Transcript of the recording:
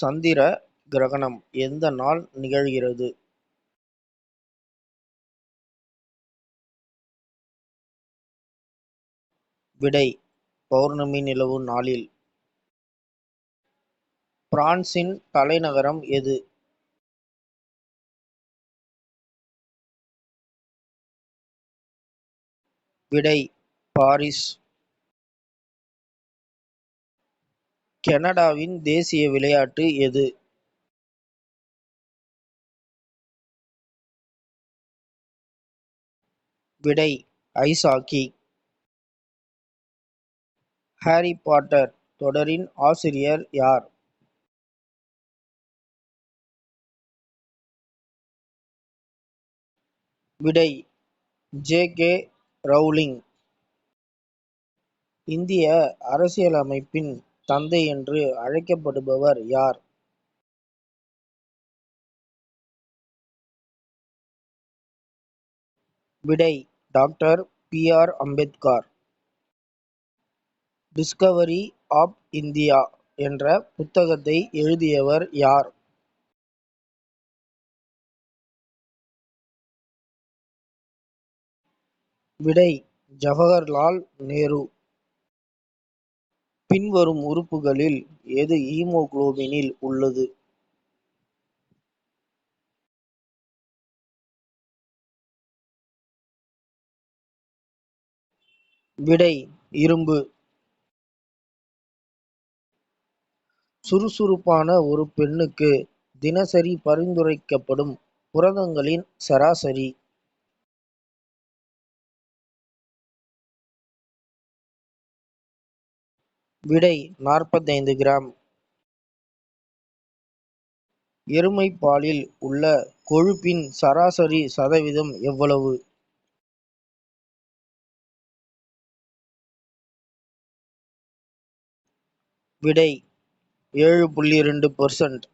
சந்திர கிரகணம் எந்த நாள் நிகழ்கிறது? விடை பௌர்ணமி நிலவு நாளில். பிரான்சின் தலைநகரம் எது? விடை பாரிஸ். கனடாவின் தேசிய விளையாட்டு எது? விடை ஐஸ் ஹாக்கி. ஹாரி பாட்டர் தொடரின் ஆசிரியர் யார்? விடை ஜே கே ரவுலிங். இந்திய அரசியலமைப்பின் தந்தை என்று அழைக்கப்படுபவர் யார்? விடை doctor B R Ambedkar. Discovery of India என்ற புத்தகத்தை எழுதியவர் யார்? விடை ஜவஹர்லால் நேரு. பின்வரும் உறுப்புகளில் எது ஈமோகுளோபினில் உள்ளது? விடை இரும்பு. சுறுசுறுப்பான ஒரு பெண்ணுக்கு தினசரி பரிந்துரைக்கப்படும் புரதங்களின் சராசரி. விடை நாற்பத்தைந்து கிராம். எருமைப்பாலில் உள்ள கொழுப்பின் சராசரி சதவீதம் எவ்வளவு? விடை ஏழு புள்ளி ரெண்டு பெர்சன்ட்